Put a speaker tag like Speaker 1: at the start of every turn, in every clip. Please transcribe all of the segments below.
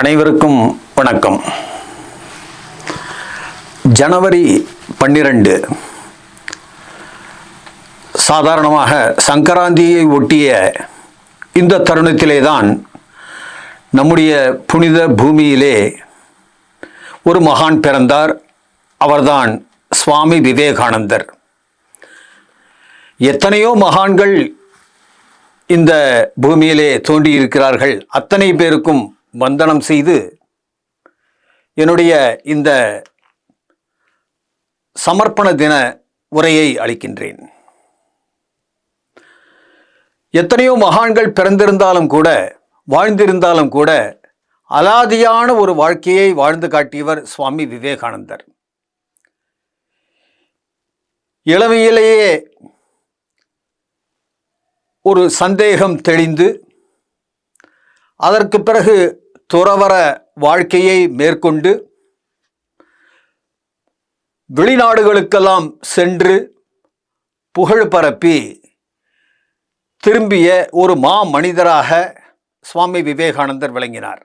Speaker 1: அனைவருக்கும் வணக்கம். ஜனவரி பன்னிரண்டு. சாதாரணமாக சங்கராந்தியை ஒட்டிய இந்த தருணத்திலே தான் நம்முடைய புனித பூமியிலே ஒரு மகான் பிறந்தார். அவர்தான் சுவாமி விவேகானந்தர். எத்தனையோ மகான்கள் இந்த பூமியிலே தோன்றியிருக்கிறார்கள். அத்தனை பேருக்கும் வந்தனம் செய்து என்னுடைய இந்த சமர்ப்பண தின உரையை அளிக்கின்றேன். எத்தனையோ மகான்கள் பிறந்திருந்தாலும் கூட வாழ்ந்திருந்தாலும் கூட அலாதியான ஒரு வாழ்க்கையை வாழ்ந்து காட்டியவர் சுவாமி விவேகானந்தர். இளமையிலேயே ஒரு சந்தேகம் தெளிந்து அதற்கு பிறகு துறவர வாழ்க்கையை மேற்கொண்டு வெளிநாடுகளுக்கெல்லாம் சென்று புகழ் பரப்பி திரும்பிய ஒரு மா மனிதராக சுவாமி விவேகானந்தர் விளங்கினார்.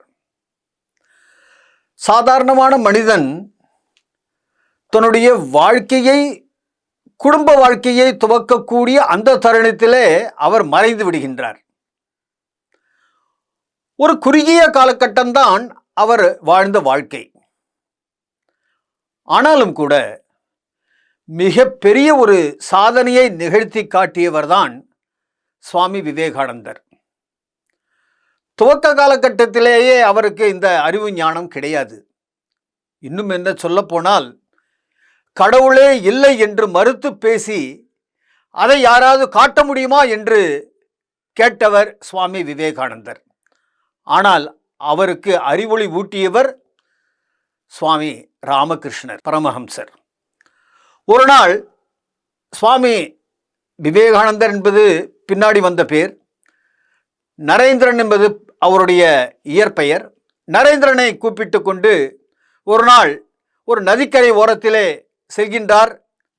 Speaker 1: சாதாரணமான மனிதன் தன்னுடைய வாழ்க்கையை குடும்ப வாழ்க்கையை துவக்கக்கூடிய அந்த தருணத்திலே அவர் மறைந்து விடுகின்றார். ஒரு குறுகிய காலகட்டம்தான் அவர் வாழ்ந்த வாழ்க்கை. ஆனாலும் கூட மிக பெரிய ஒரு சாதனையை நிகழ்த்தி காட்டியவர்தான் சுவாமி விவேகானந்தர். துவக்க காலகட்டத்திலேயே அவருக்கு இந்த அறிவு ஞானம் கிடையாது. இன்னும் என்ன சொல்லப்போனால் கடவுளே இல்லை என்று மறுத்து பேசி அதை யாராவது காட்ட முடியுமா என்று கேட்டவர் சுவாமி விவேகானந்தர். ஆனால் அவருக்கு அறிவொளி ஊட்டியவர் சுவாமி ராமகிருஷ்ணர் பரமஹம்சர். ஒரு நாள் சுவாமி விவேகானந்தர் என்பது பின்னாடி வந்த பேர். நரேந்திரன் என்பது அவருடைய இயற்பெயர். நரேந்திரனை கூப்பிட்டு கொண்டு ஒரு நாள் ஒரு நதிக்கரை ஓரத்திலே செல்கின்றார்.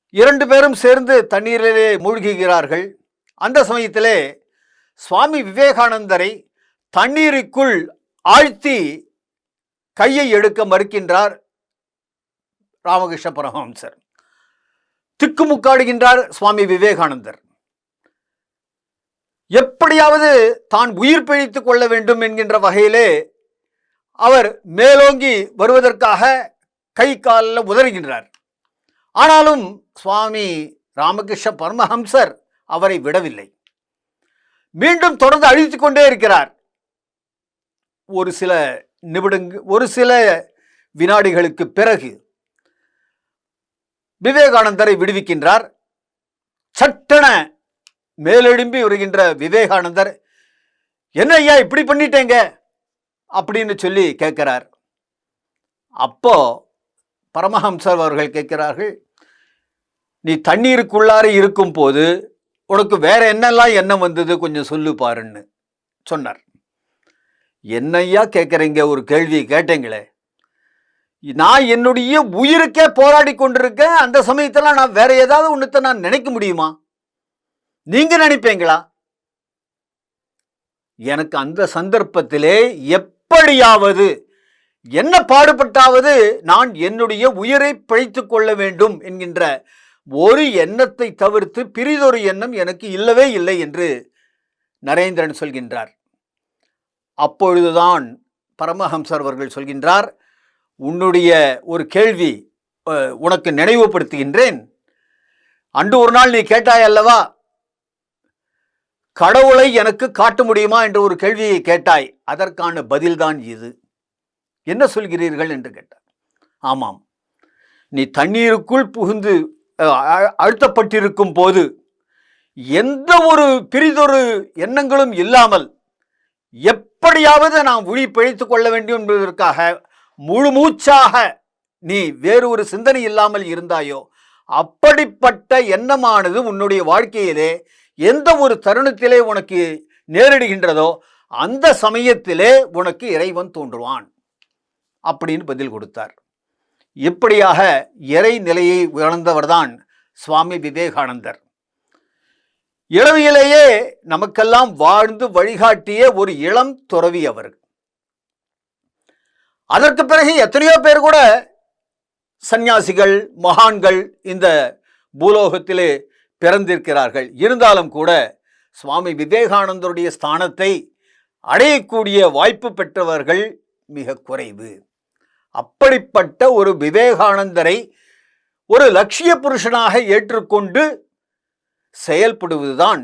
Speaker 1: இரண்டு பேரும் சேர்ந்து தண்ணீரிலே மூழ்குகிறார்கள். அந்த சமயத்திலே சுவாமி விவேகானந்தரை தண்ணீருக்குள் ஆழ்த்தி கையை எடுக்க மறுக்கின்றார் ராமகிருஷ்ண பரமஹம்சர். திக்குமுக்காடுகின்றார் சுவாமி விவேகானந்தர். எப்படியாவது தான் உயிர் பிழைத்துக் கொள்ள வேண்டும் என்கின்ற வகையிலே அவர் மேலோங்கி வருவதற்காக கை காலில் உதறுகின்றார். ஆனாலும் சுவாமி ராமகிருஷ்ண பரமஹம்சர் அவரை விடவில்லை. மீண்டும் தொடர்ந்து அழித்து கொண்டே இருக்கிறார். ஒரு சில நிமிடங்க ஒரு சில வினாடிகளுக்கு பிறகு விவேகானந்தரை விடுவிக்கின்றார். சட்டென மேலெழும்பி வருகின்ற விவேகானந்தர் என்ன ஐயா இப்படி பண்ணிட்டேங்க? அப்படின்னு சொல்லி கேட்கிறார். அப்போ பரமஹம்சர் அவர்கள் கேட்கிறார்கள் நீ தண்ணீருக்குள்ளார இருக்கும் போது உனக்கு வேற என்னெல்லாம் எண்ணம் வந்தது? கொஞ்சம் சொல்லு பாருன்னு சொன்னார். என்னையா கேட்குறீங்க ஒரு கேள்வி கேட்டீங்களே. நான் என்னுடைய உயிருக்கே போராடி கொண்டிருக்கேன். அந்த சமயத்தில் நான் வேற ஏதாவது ஒன்றத்தை நான் நினைக்க முடியுமா? நீங்க நினைப்பீங்களா? எனக்கு அந்த சந்தர்ப்பத்திலே எப்படியாவது என்ன பாடுபட்டாவது நான் என்னுடைய உயிரை பிழைத்து கொள்ள வேண்டும் என்கின்ற ஒரு எண்ணத்தை தவிர்த்து பிரிதொரு எண்ணம் எனக்கு இல்லவே இல்லை என்று நரேந்திரன் சொல்கின்றார். அப்பொழுதுதான் பரமஹம்சர் அவர்கள் சொல்கின்றார் உன்னுடைய ஒரு கேள்வி உனக்கு நினைவுபடுத்துகின்றேன். அன்று ஒரு நாள் நீ கேட்டாய் அல்லவா? கடவுளை எனக்கு காட்ட முடியுமா? என்ற ஒரு கேள்வியை கேட்டாய். அதற்கான பதில்தான் இது. என்ன சொல்கிறீர்கள் என்று கேட்டார். ஆமாம். நீ தண்ணீருக்குள் புகுந்து அழுத்தப்பட்டிருக்கும் போது எந்த ஒரு பிரிதொரு எண்ணங்களும் இல்லாமல் எப் எப்படியாவது நான் உழி பிழைத்து கொள்ள வேண்டும் என்பதற்காக முழு மூச்சாக நீ வேறு ஒரு சிந்தனை இல்லாமல் இருந்தாயோ அப்படிப்பட்ட எண்ணமானது உன்னுடைய வாழ்க்கையிலே எந்த ஒரு தருணத்திலே உனக்கு நேரிடுகின்றதோ அந்த சமயத்திலே உனக்கு இறைவன் தோன்றுவான் அப்படின்னு பதில் கொடுத்தார். இப்படியாக இறை நிலையை உணர்ந்தவர்தான் சுவாமி விவேகானந்தர். இளவியிலேயே நமக்கெல்லாம் வாழ்ந்து வழிகாட்டிய ஒரு இளம் துறவி அவர். அதற்கு பிறகு எத்தனையோ பேர் கூட சந்நியாசிகள் மகான்கள் இந்த பூலோகத்திலே பிறந்திருக்கிறார்கள். இருந்தாலும் கூட சுவாமி விவேகானந்தருடைய ஸ்தானத்தை அடையக்கூடிய வாய்ப்பு பெற்றவர்கள் மிக குறைவு. அப்படிப்பட்ட ஒரு விவேகானந்தரை ஒரு லட்சிய புருஷனாக ஏற்றுக்கொண்டு செயல்படுவதுதான்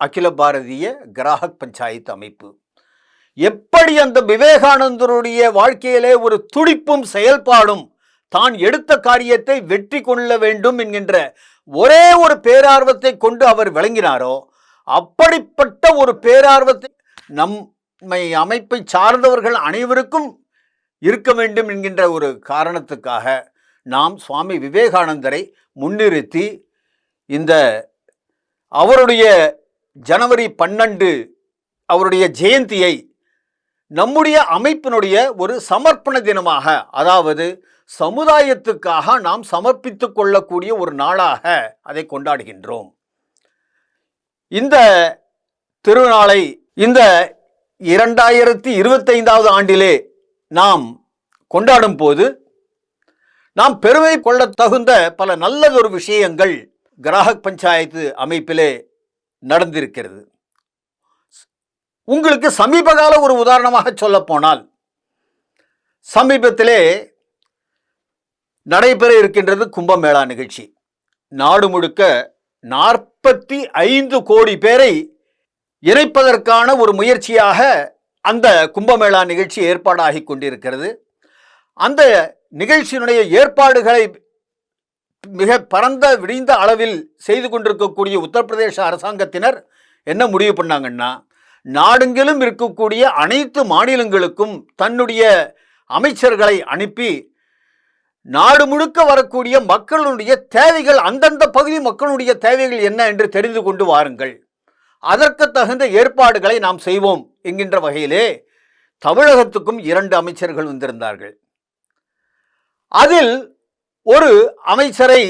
Speaker 1: அகில பாரதிய கிராஹக் பஞ்சாயத்து அமைப்பு. எப்படி அந்த விவேகானந்தருடைய வாழ்க்கையிலே ஒரு துடிப்பும் செயல்பாடும் தான் எடுத்த காரியத்தை வெற்றி கொள்ள வேண்டும் என்கின்ற ஒரே ஒரு பேரார்வத்தை கொண்டு அவர் விளங்கினாரோ அப்படிப்பட்ட ஒரு பேரார்வத்தை நம்மை அமைப்பை சார்ந்தவர்கள் அனைவருக்கும் இருக்க வேண்டும் என்கின்ற ஒரு காரணத்துக்காக நாம் சுவாமி விவேகானந்தரை முன்னிறுத்தி இந்த அவருடைய ஜனவரி பன்னெண்டு அவருடைய ஜெயந்தியை நம்முடைய அமைப்பினுடைய ஒரு சமர்ப்பண தினமாக அதாவது சமுதாயத்துக்காக நாம் சமர்ப்பித்து கொள்ளக்கூடிய ஒரு நாளாக அதை கொண்டாடுகின்றோம். இந்த திருநாளை இந்த இரண்டாயிரத்தி இருபத்தைந்தாவது ஆண்டிலே நாம் கொண்டாடும் போது நாம் பெருமை கொள்ள தகுந்த பல நல்லதொரு விஷயங்கள் கிராஹக் பஞ்சாயத்து அமைப்பிலே நடந்திருக்கிறது. உங்களுக்கு சமீபகால ஒரு உதாரணமாக சொல்லப்போனால் சமீபத்திலே நடைபெற இருக்கின்றது கும்பமேளா நிகழ்ச்சி. நாடு முழுக்க நாற்பத்தி ஐந்து கோடி பேரை இணைப்பதற்கான ஒரு முயற்சியாக அந்த கும்பமேளா நிகழ்ச்சி ஏற்பாடாகி கொண்டிருக்கிறது. அந்த நிகழ்ச்சியினுடைய ஏற்பாடுகளை மிக பரந்த விடிந்த அளவில் செய்து கொண்டிருக்கக்கூடிய உத்தரப்பிரதேச அரசாங்கத்தினர் என்ன முடிவு பண்ணாங்கன்னா நாடெங்கிலும் இருக்கக்கூடிய அனைத்து மாநிலங்களுக்கும் தன்னுடைய அமைச்சர்களை அனுப்பி நாடு முழுக்க வரக்கூடிய மக்களுடைய தேவைகள் அந்தந்த பகுதி மக்களுடைய தேவைகள் என்ன என்று தெரிந்து கொண்டு வாருங்கள். அதற்கு தகுந்த ஏற்பாடுகளை நாம் செய்வோம் என்கின்ற வகையிலே தமிழகத்துக்கும் இரண்டு அமைச்சர்கள் வந்திருந்தார்கள். அதில் ஒரு அமைச்சரை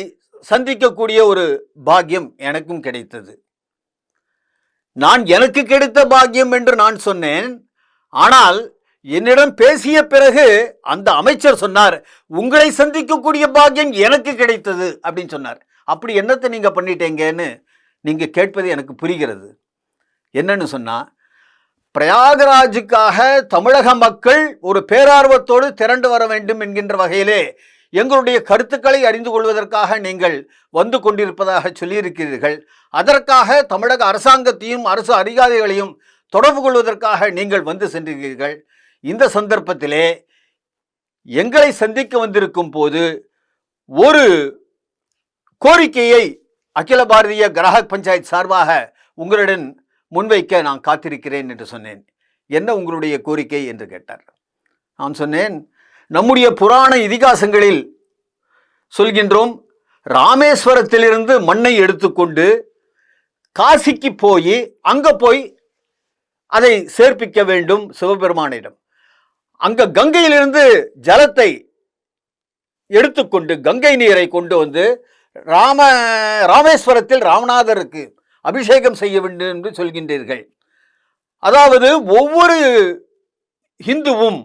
Speaker 1: சந்திக்கக்கூடிய ஒரு பாக்கியம் எனக்கும் கிடைத்தது. நான் எனக்கு கிடைத்த பாக்கியம் என்று நான் சொன்னேன். ஆனால் என்னிடம் பேசிய பிறகு அந்த அமைச்சர் சொன்னார் உங்களை சந்திக்கக்கூடிய பாக்கியம் எனக்கு கிடைத்தது அப்படின்னு சொன்னார். அப்படி என்னத்தை நீங்கள் பண்ணிட்டீங்கன்னு நீங்கள் கேட்பது எனக்கு புரிகிறது. என்னன்னு சொன்னால் பிரயாகராஜுக்காக தமிழக மக்கள் ஒரு பேரார்வத்தோடு திரண்டு வர வேண்டும் என்கின்ற வகையிலே எங்களுடைய கருத்துக்களை அறிந்து கொள்வதற்காக நீங்கள் வந்து கொண்டிருப்பதாக சொல்லியிருக்கிறீர்கள். அதற்காக தமிழக அரசாங்கத்தையும் அரசு அதிகாரிகளையும் தொடர்பு கொள்வதற்காக நீங்கள் வந்து சென்றீர்கள் இந்த சந்தர்ப்பத்திலே எங்களை சந்திக்க வந்திருக்கும் போது ஒரு கோரிக்கையை அகில பாரதிய கிராஹக் பஞ்சாயத் சார்பாக உங்களுடன் முன்வைக்க நான் காத்திருக்கிறேன் என்று சொன்னேன். என்ன உங்களுடைய கோரிக்கை என்று கேட்டார். நான் சொன்னேன் நம்முடைய புராண இதிகாசங்களில் சொல்கின்றோம் ராமேஸ்வரத்திலிருந்து மண்ணை எடுத்துக்கொண்டு காசிக்கு போய் அங்கே போய் அதை சேர்ப்பிக்க வேண்டும் சிவபெருமானிடம். அங்கே கங்கையிலிருந்து ஜலத்தை எடுத்துக்கொண்டு கங்கை நீரை கொண்டு வந்து ராம ராமேஸ்வரத்தில் ராமநாதருக்கு அபிஷேகம் செய்ய வேண்டும் என்று சொல்கின்றீர்கள். அதாவது ஒவ்வொரு ஹிந்துவும்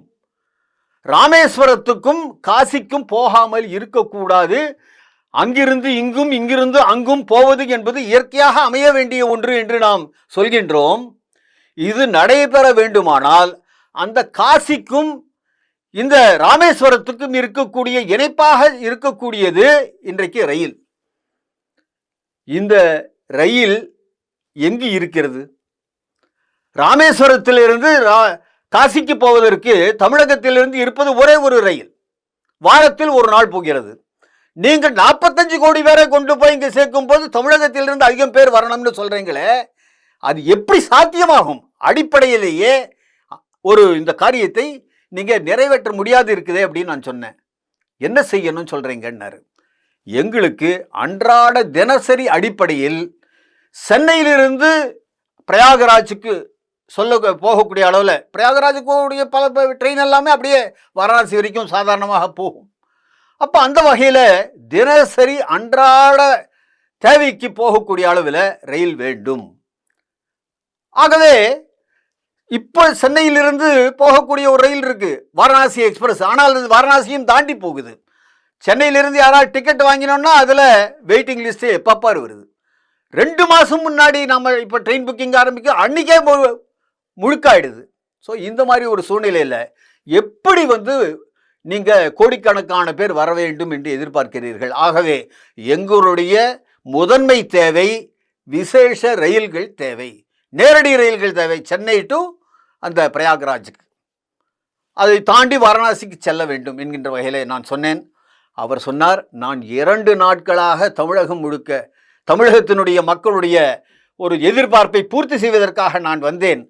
Speaker 1: ராமேஸ்வரத்துக்கும் காசிக்கும் போகாமல் இருக்கக்கூடாது. அங்கிருந்து இங்கும் இங்கிருந்து அங்கும் போவது என்பது இயற்கையாக அமைய வேண்டிய ஒன்று என்று நாம் சொல்கின்றோம். இது நடைபெற வேண்டுமானால் அந்த காசிக்கும் இந்த ராமேஸ்வரத்துக்கும் இருக்கக்கூடிய இணைப்பாக இருக்கக்கூடியது இன்றைக்கு ரயில். இந்த ரயில் எங்கு இருக்கிறது? ராமேஸ்வரத்திலிருந்து ரா- காசிக்கு போவதற்கு தமிழகத்திலிருந்து இருப்பது ஒரே ஒரு ரயில். வாரத்தில் ஒரு நாள் போகிறது. நீங்கள் நாற்பத்தஞ்சு கோடி பேரை கொண்டு போய் இங்கே சேர்க்கும் போது தமிழகத்திலிருந்து அதிகம் பேர் வரணும்னு சொல்கிறீங்களே அது எப்படி சாத்தியமாகும்? அடிப்படையிலேயே ஒரு இந்த காரியத்தை நீங்கள் நிறைவேற்ற முடியாது இருக்குதே அப்படின்னு நான் சொன்னேன். என்ன செய்யணும்னு சொல்கிறீங்கன்னாரு எங்களுக்கு அன்றாட தினசரி அடிப்படையில் சென்னையிலிருந்து பிரயாகராஜுக்கு சொல்ல போகக்கூடிய அளவில் பிரயாகராஜுக்கு போகக்கூடிய பல ட்ரெயின் எல்லாமே அப்படியே வாரணாசி வரைக்கும் சாதாரணமாக போகும். அப்போ அந்த வகையில் தினசரி அன்றாட தேவைக்கு போகக்கூடிய அளவில் ரயில் வேண்டும். ஆகவே இப்போ சென்னையிலிருந்து போகக்கூடிய ஒரு ரயில் இருக்குது வாரணாசி எக்ஸ்பிரஸ். ஆனால் அது வாரணாசியும் தாண்டி போகுது. சென்னையிலிருந்து யாராவது டிக்கெட் வாங்கினோம்னா அதில் வெயிட்டிங் லிஸ்ட்டு எப்பப்பார் வருது. ரெண்டு மாதம் முன்னாடி நம்ம இப்போ ட்ரெயின் புக்கிங் ஆரம்பிக்க அன்றைக்கே முழுக்காயிடுது. ஸோ இந்த மாதிரி ஒரு சூழ்நிலையில் எப்படி வந்து நீங்கள் கோடிக்கணக்கான பேர் வர வேண்டும் என்று எதிர்பார்க்கிறீர்கள்? ஆகவே எங்களுடைய முதன்மை தேவை விசேஷ ரயில்கள் தேவை. நேரடி ரயில்கள் தேவை. சென்னை டு அந்த பிரயாக்ராஜுக்கு. அதை தாண்டி வாரணாசிக்கு செல்ல வேண்டும் என்கின்ற வகையில் நான் சொன்னேன். அவர் சொன்னார் நான் இரண்டு நாட்களாக தமிழகம் முழுக்க தமிழகத்தினுடைய மக்களுடைய ஒரு எதிர்பார்ப்பை பூர்த்தி செய்வதற்காக நான் வந்தேன்.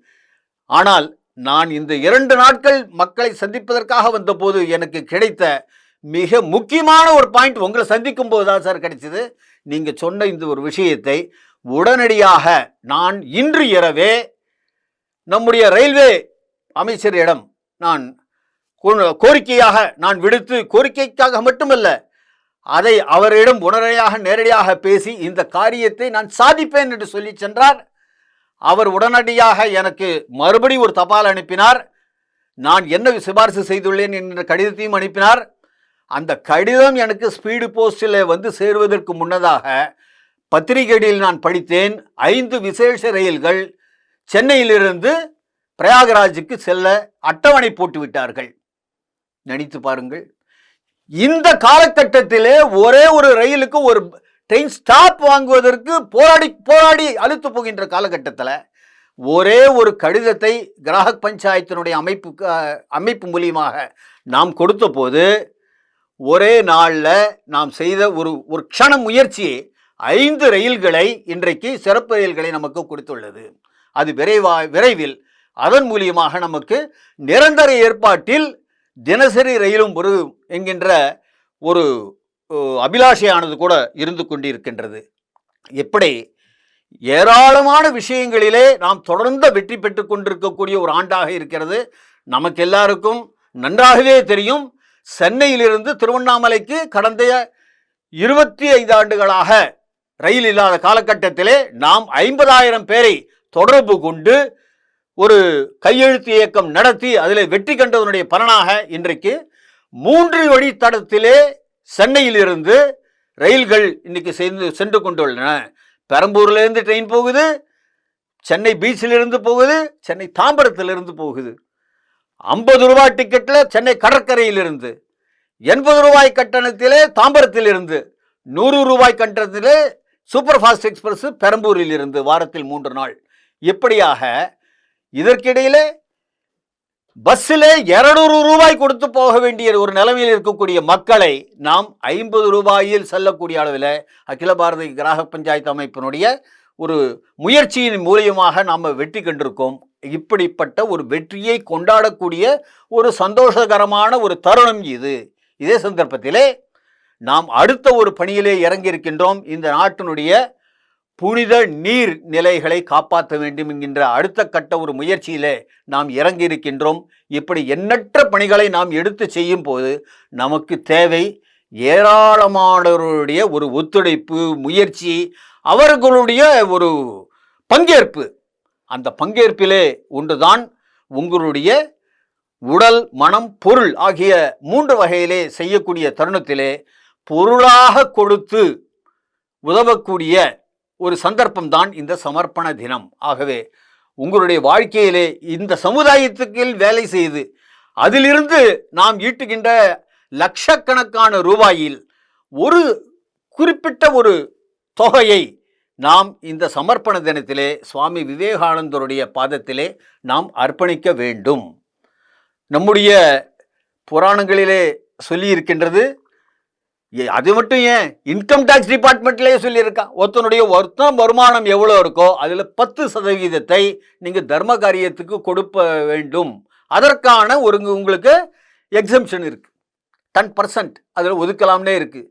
Speaker 1: ஆனால் நான் இந்த இரண்டு நாட்கள் மக்களை சந்திப்பதற்காக வந்தபோது எனக்கு கிடைத்த மிக முக்கியமான ஒரு பாயிண்ட் உங்களை சந்திக்கும் போது தான் சார் கிடைச்சது. நீங்கள் சொன்ன இந்த ஒரு விஷயத்தை உடனடியாக நான் இன்று இரவே நம்முடைய ரயில்வே அமைச்சரிடம் நான் கோ- கோரிக்கையாக நான் விடுத்து கோரிக்கைக்காக மட்டுமல்ல அதை அவரிடம் உடனடியாக நேரடியாக பேசி இந்த காரியத்தை நான் சாதிப்பேன் என்று சொல்லி சென்றார். அவர் உடனடியாக எனக்கு மறுபடி ஒரு தபால் அனுப்பினார். நான் என்ன சிபாரிசு செய்துள்ளேன் என்ற கடிதத்தையும் அனுப்பினார். அந்த கடிதம் எனக்கு ஸ்பீடு போஸ்டில் வந்து சேருவதற்கு முன்னதாக பத்திரிகைகளில் நான் படித்தேன். ஐந்து விசேஷ ரயில்கள் சென்னையிலிருந்து பிரயாகராஜுக்கு செல்ல அட்டவணை போட்டு விட்டார்கள். நினைத்து பாருங்கள். இந்த காலகட்டத்திலே ஒரே ஒரு ரயிலுக்கு ஒரு ட்ரெயின் ஸ்டாப் வாங்குவதற்கு போராடி போராடி அழுத்து போகின்ற காலகட்டத்தில் ஒரே ஒரு கடிதத்தை கிராஹக் பஞ்சாயத்தினுடைய அமைப்பு அமைப்பு மூலியமாக நாம் கொடுத்த போது ஒரே நாளில் நாம் செய்த ஒரு ஒரு க்ஷண முயற்சி ஐந்து ரயில்களை இன்றைக்கு சிறப்பு ரயில்களை நமக்கு கொடுத்துள்ளது. அது விரைவா விரைவில் அதன் மூலியமாக நமக்கு நிரந்தர ஏற்பாட்டில் தினசரி ரயிலும் ஒரு என்கின்ற ஒரு அபிலாஷையானது கூட இருந்து கொண்டிருக்கின்றது. எப்படி? ஏராளமான விஷயங்களிலே நாம் தொடர்ந்து வெற்றி பெற்று கொண்டிருக்கக்கூடிய ஒரு ஆண்டாக இருக்கிறது. நமக்கு எல்லாருக்கும் நன்றாகவே தெரியும். சென்னையிலிருந்து திருவண்ணாமலைக்கு கடந்த இருபத்தி ஐந்து ஆண்டுகளாக ரயில் இல்லாத காலகட்டத்திலே நாம் ஐம்பதாயிரம் பேரை தொடர்பு கொண்டு ஒரு கையெழுத்து இயக்கம் நடத்தி அதில் வெற்றி கண்டதனுடைய பலனாக இன்றைக்கு மூன்று வழித்தடத்திலே சென்னையிலிருந்து ரயில்கள் இன்னைக்கு சென்று சென்று கொண்டுள்ளன. பெரம்பூர்லேருந்து ட்ரெயின் போகுது சென்னை பீச்சிலிருந்து போகுது சென்னை தாம்பரத்திலிருந்து போகுது. ஐம்பது ரூபாய் டிக்கெட்டில் சென்னை கடற்கரையிலிருந்து எண்பது ரூபாய் கட்டணத்திலே தாம்பரத்திலிருந்து நூறு ரூபாய் கட்டணத்திலே சூப்பர் ஃபாஸ்ட் எக்ஸ்பிரஸ் பெரம்பூரில் இருந்து வாரத்தில் மூன்று நாள். இப்படியாக இதற்கிடையிலே பஸ்ஸில் இருநூறு ரூபாய் கொடுத்து போக வேண்டிய ஒரு நிலைமையில் இருக்கக்கூடிய மக்களை நாம் ஐம்பது ரூபாயில் செல்லக்கூடிய அளவில் அகில பாரத கிராக பஞ்சாயத்து அமைப்பினுடைய ஒரு முயற்சியின் மூலியமாக நாம் வெற்றி கண்டிருக்கோம். இப்படிப்பட்ட ஒரு வெற்றியை கொண்டாடக்கூடிய ஒரு சந்தோஷகரமான ஒரு தருணம் இது. இதே சந்தர்ப்பத்திலே நாம் அடுத்த ஒரு பணியிலே இறங்கியிருக்கின்றோம். இந்த நாட்டினுடைய புனித நீர் நிலைகளை காப்பாற்ற வேண்டும் என்கின்ற அடுத்த கட்ட ஒரு முயற்சியிலே நாம் இறங்கி இருக்கின்றோம் இப்படி எண்ணற்ற பணிகளை நாம் எடுத்து செய்யும் போது நமக்கு தேவை ஏராளமானவருடைய ஒரு ஒத்துழைப்பு முயற்சி அவர்களுடைய ஒரு பங்கேற்பு. அந்த பங்கேற்பிலே ஒன்றுதான் உங்களுடைய உடல் மனம் பொருள் ஆகிய மூன்று வகையிலே செய்யக்கூடிய தருணத்திலே பொருளாக கொடுத்து உதவக்கூடிய ஒரு சந்தர்ப்பம் தான் இந்த சமர்ப்பண தினம். ஆகவே உங்களுடைய வாழ்க்கையிலே இந்த சமுதாயத்துக்கு வேலை செய்து அதிலிருந்து நாம் ஈட்டுகின்ற லட்சக்கணக்கான ரூபாயில் ஒரு குறிப்பிட்ட ஒரு தொகையை நாம் இந்த சமர்ப்பண தினத்திலே சுவாமி விவேகானந்தருடைய பாதத்திலே நாம் அர்ப்பணிக்க வேண்டும். நம்முடைய புராணங்களிலே சொல்லியிருக்கின்றது அது மட்டும் ஏன்? இன்கம் டேக்ஸ் டிபார்ட்மெண்ட்லேயே சொல்லியிருக்கான் ஒருத்தனுடைய ஒருத்தன் வருமானம் எவ்வளோ இருக்கோ அதில் பத்து சதவீதத்தை நீங்கள் தர்ம காரியத்துக்கு கொடுக்க வேண்டும். அதற்கான ஒரு உங்களுக்கு எக்ஸம்ஷன் இருக்குது டென் பர்சன்ட் அதில் ஒதுக்கலாம்னே இருக்குது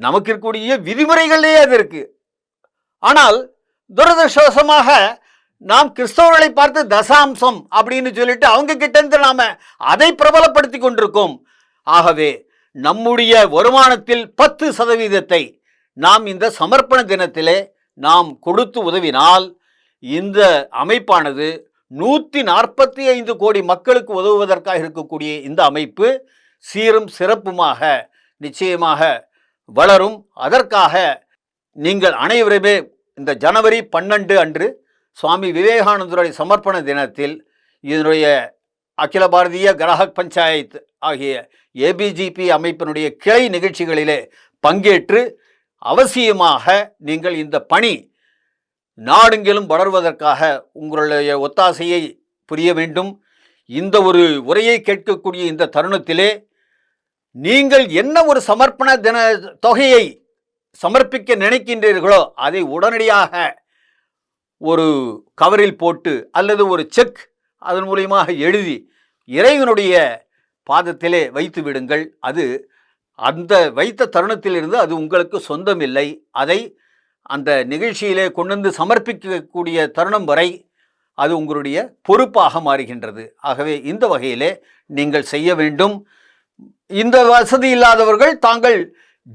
Speaker 1: நமக்கு இருக்கக்கூடிய விதிமுறைகள்லேயே அது இருக்குது ஆனால் துரதிருஷ்டவசமாக நாம் கிறிஸ்தவர்களை பார்த்து தசாம்சம் அப்படின்னு சொல்லிட்டு அவங்க கிட்டேருந்து நாம் அதை பிரபலப்படுத்தி கொண்டிருக்கோம். ஆகவே நம்முடைய வருமானத்தில் பத்து சதவீதத்தை நாம் இந்த சமர்ப்பண தினத்திலே நாம் கொடுத்து உதவினால் இந்த அமைப்பானது நூற்றி நாற்பத்தி ஐந்து கோடி மக்களுக்கு உதவுவதற்காக இருக்கக்கூடிய இந்த அமைப்பு சீரும் சிறப்புமாக நிச்சயமாக வளரும். அதற்காக நீங்கள் அனைவருமே இந்த ஜனவரி பன்னெண்டு அன்று சுவாமி விவேகானந்தருடைய சமர்ப்பண தினத்தில் இதனுடைய அகில பாரதிய கிராஹக் பஞ்சாயத் ஆகிய ஏபிஜிபி அமைப்பினுடைய கிளை நிகழ்ச்சிகளிலே பங்கேற்று அவசியமாக நீங்கள் இந்த பணி நாடெங்கிலும் வளர்வதற்காக உங்களுடைய ஒத்தாசையை புரிய வேண்டும். இந்த ஒரு உரையை கேட்கக்கூடிய இந்த தருணத்திலே நீங்கள் என்ன ஒரு சமர்ப்பண தின தொகையை சமர்ப்பிக்க நினைக்கின்றீர்களோ அதை உடனடியாக ஒரு கவரில் போட்டு அல்லது ஒரு செக் அதன் மூலியமாக எழுதி இறைவனுடைய பாதத்திலே வைத்து விடுங்கள். அது அந்த வைத்த தருணத்திலிருந்து அது உங்களுக்கு சொந்தமில்லை. அதை அந்த நிகழ்ச்சியிலே கொண்டு வந்து சமர்ப்பிக்கக்கூடிய தருணம் வரை அது உங்களுடைய பொறுப்பாக மாறுகின்றது. ஆகவே இந்த வகையிலே நீங்கள் செய்ய வேண்டும். இந்த வசதி இல்லாதவர்கள் தாங்கள்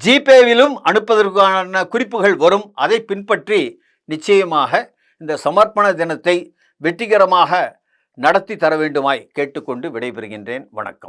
Speaker 1: ஜிபேவிலும் அனுப்பதற்கான குறிப்புகள் வரும். அதை பின்பற்றி நிச்சயமாக இந்த சமர்ப்பண தினத்தை வெற்றிகரமாக நடத்தி தர வேண்டுமாய் கேட்டுக்கொண்டு விடைபெறுகின்றேன். வணக்கம்.